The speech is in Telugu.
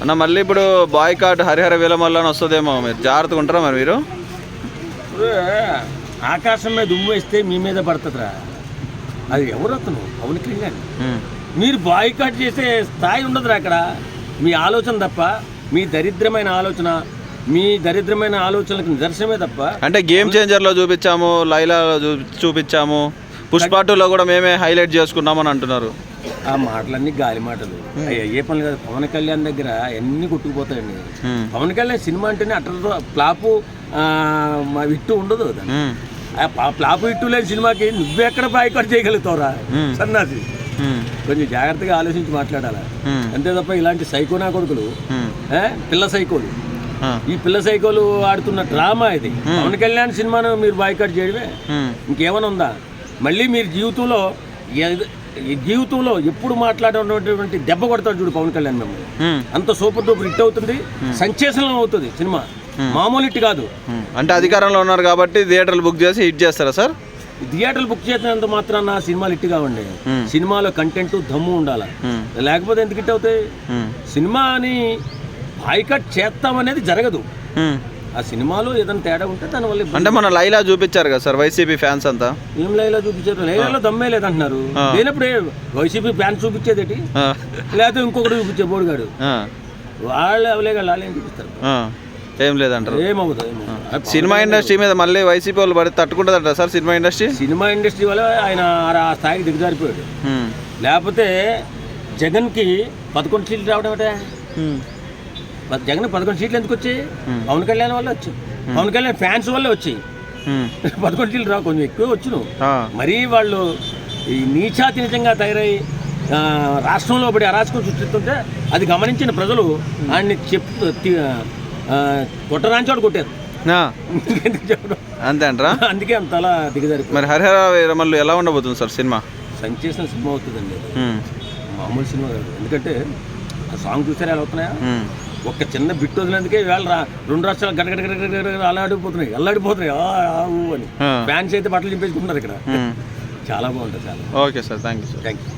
అన్న మళ్ళీ ఇప్పుడు బాయ్ కార్డ్ హరిహర విలమల్ల అని వస్తుందేమో మీరు. జాగ్రత్తగా ఉంటారా మరి మీరు? ఆకాశం మీద ఉమ్ము వేస్తే మీ మీద పడుతుందిరా. అది ఎవరు అతను? పవన్ కళ్యాణ్ మీరు బాయ్కాట్ చేసే స్థాయి ఉండదురా అక్కడ. మీ ఆలోచన తప్ప మీ దరిద్రమైన ఆలోచన మీ దరిద్రమైన ఆలోచనలకు నిదర్శనమే తప్ప. అంటే గేమ్ చేంజర్లో చూపించాము లైలాలో చూపించాము. పుష్ప టూలో కూడా మేమే హైలైట్ చేసుకున్నామని అంటున్నారు. ఆ మాటలన్నీ గాలి మాటలు. అయ్యే పనులు కాదు. పవన్ కళ్యాణ్ దగ్గర అన్నీ కొట్టుకుపోతాయండి. పవన్ కళ్యాణ్ సినిమా అంటేనే అట్లా ఫ్లాపు ఆ, మా విట్టు ఉండదు దానికి. ఉమ్, ఆ పా- ఫ్లాపు విట్టు లేని సినిమాకి నువ్వెక్కడ బాయ్కాట్ చేయగలుగుతావురా. సన్నాసి? కొంచెం జాగ్రత్తగా ఆలోచించి మాట్లాడాలి? అంతే తప్ప ఇలాంటి సైకోనా కొడుకులు ఏ? పిల్ల సైకోలు. ఈ పిల్ల సైకోలు ఆడుతున్న డ్రామా ఇది. పవన్ కళ్యాణ్ సినిమాను మీరు బాయ్కాట్ చేయడమే? ఇంకేమైనా ఉందా? మళ్ళీ మీరు జీవితంలో జీవితంలో ఎప్పుడు మాట్లాడేటువంటి దెబ్బ కొడతాడు చూడు పవన్ కళ్యాణ్ మిమ్మల్ని. అంత సూపర్ డూపర్ హిట్ అవుతుంది సంచేసనం అవుతుంది సినిమా. మామూలు హిట్ కాదు. అంటే అధికారంలో ఉన్నారు కాబట్టి థియేటర్లు బుక్ చేసి హిట్ చేస్తారా సార్? థియేటర్లు బుక్ చేసినంత మాత్రాన సినిమాలు హిట్ కావండి. సినిమాలో కంటెంట్ దమ్ము ఉండాలి. లేకపోతే ఎందుకు హిట్ అవుతాయి? సినిమాని బాయ్కట్ చేస్తామనేది జరగదు. ఆ సినిమాలో ఏదైనా తేడా ఉంటే దానివల్ల. అంటే మన లైలా చూపించారు కదా సార్ వైసీపీ ఫ్యాన్స్ అంతా? ఏం లైలా చూపించారు? లైలాలో దమ్మే లేదంటున్నారు. లేనప్పుడు వైసీపీ ఫ్యాన్ చూపించేది ఆ, లేకపోతే ఇంకొకటి చూపించే బోడిగాడు. వాళ్ళు అవలే వాళ్ళు ఏం చూపిస్తారు. ఏం లేదంటారు? ఏమవుతుంది. సినిమా ఇండస్ట్రీ మీద మళ్ళీ వైసీపీ వాళ్ళు పడి తట్టుకుంటుందంట sir cinema industry? Cinema industry వల్ల ఆయన ఆ స్థాయికి దిగజారిపోయాడు. లేకపోతే జగన్కి పదకొండు సీట్లు రావడం అంటే జగన్ పదకొండు సీట్లు ఎందుకు వచ్చాయి? పవన్ కళ్యాణ్ వల్ల వచ్చాయి. పవన్ కళ్యాణ్ ఫ్యాన్స్ వల్లే వచ్చాయి. పదకొండు సీట్లు రావు కొంచెం ఎక్కువ వచ్చును. మరీ వాళ్ళు ఈ నీచాతి నిజంగా తయారై రాష్ట్రంలో పడి అరాచకం సృష్టిస్తుంటే అది గమనించిన ప్రజలు ఆయన్ని చెప్పు తి- ఆ, కొట్టరాంచోడు కొట్టారు. అంతే అంటారా? అందుకే అంత అలా దిగజారి మరి హరిహర వీరమల్లు ఎలా ఉండబోతుంది సార్ సినిమా? సంచేసిన సినిమా అవుతుందండి మామూలు సినిమా ఎందుకంటే ఆ సాంగ్ చూసారా ఎలా అవుతున్నాయా? ఒక్క చిన్న బిట్ వదిలేందుకే వేళ రా. రెండు రాష్ట్రాలు గడగడ గడగడ అల్లాడిపోతున్నాయి అల్లాడిపోతున్నాయి ఆ, ఆ, ఊ అని. ఫ్యాన్స్ అయితే బట్టలు చింపేసుకుంటున్నారు ఇక్కడ. చాలా బాగుంటుంది చాలా. Okay sir. Thank you sir. Thank you